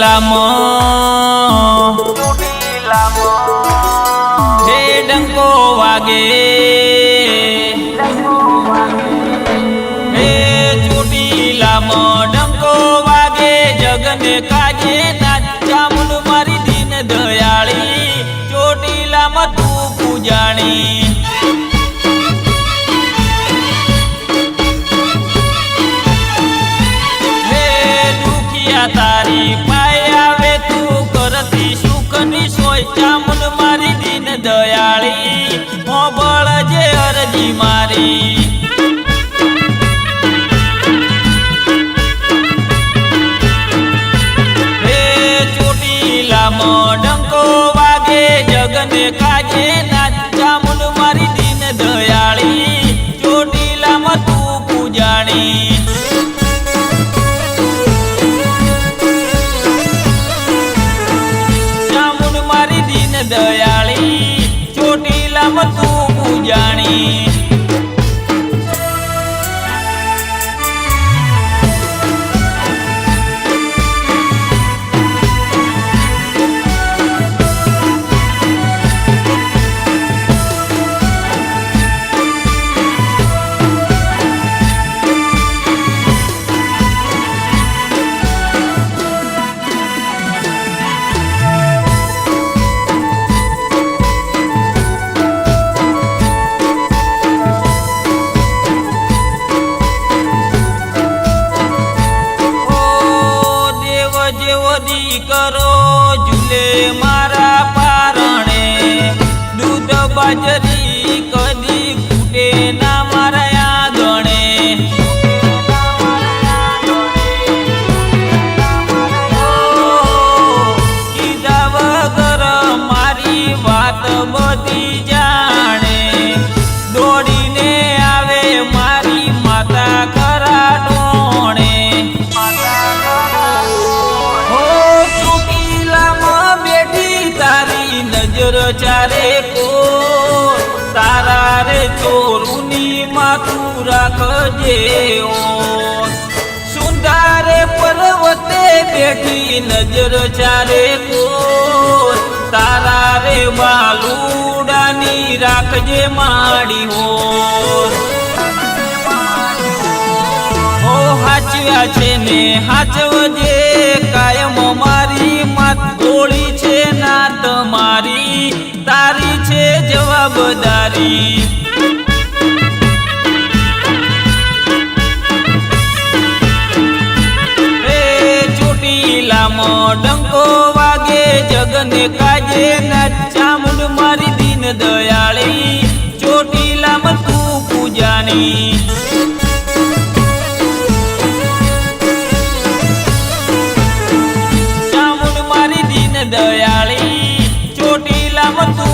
ચોટીલામાં સુખની ચામુન મારી દીન દયાળી, મોબળ જે અરજી મારી. હે ચોટીલામાં ડંકો વાગે, જગને કાજે દીકરો ઝૂલે મારા પારણે દૂધ બાજરી ચારે કો, તારા રે ચોરુની માથું રાખજે સુંદારે પર્વતે બેઠી નજર ચારે કો, તારા રે વાલુડાની રાખજે માડી હો હો હાચવ્યા છે ને, હાચવજે ચોટીલામાં ડંકો વાગે, જગને કાજે ના મારી દીન દયાળી. ચોટીલામાં તું પૂજાની. ચામુંડ મારી દીન દયાળી. ચોટીલામાં તું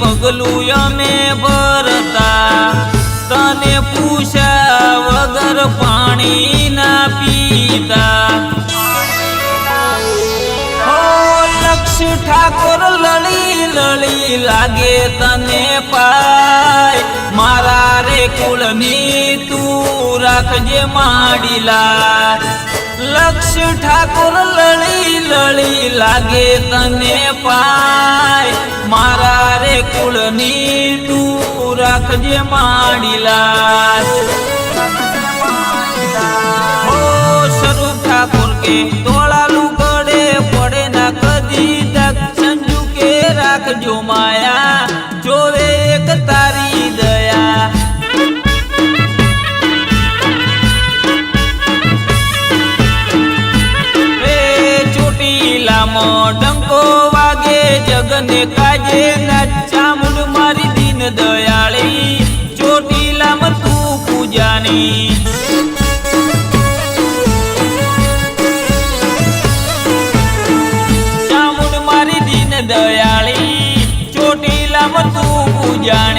પગલું અમે ભરતા. તને પૂછ્યા વગર પાણી ના પીતા. લક્ષ ઠાકોર લળી લળી લાગે તને પાય. મારા રે કુળની તું રાખજે માડીલા લક્ષ ઠાકોર લળી લળી લાગે તને પાય. મારા રે કુળની તું રાખજે માડીલા ઓ સ્વરૂપ ઠાકોર કે તોળા જગને કાજે ચામુંડ મારી દીન દયાળી. ચોટીલામાં તું પૂજાની. ચામુંડ મારી દીન દયાળી. ચોટીલામાં તું પૂજાની.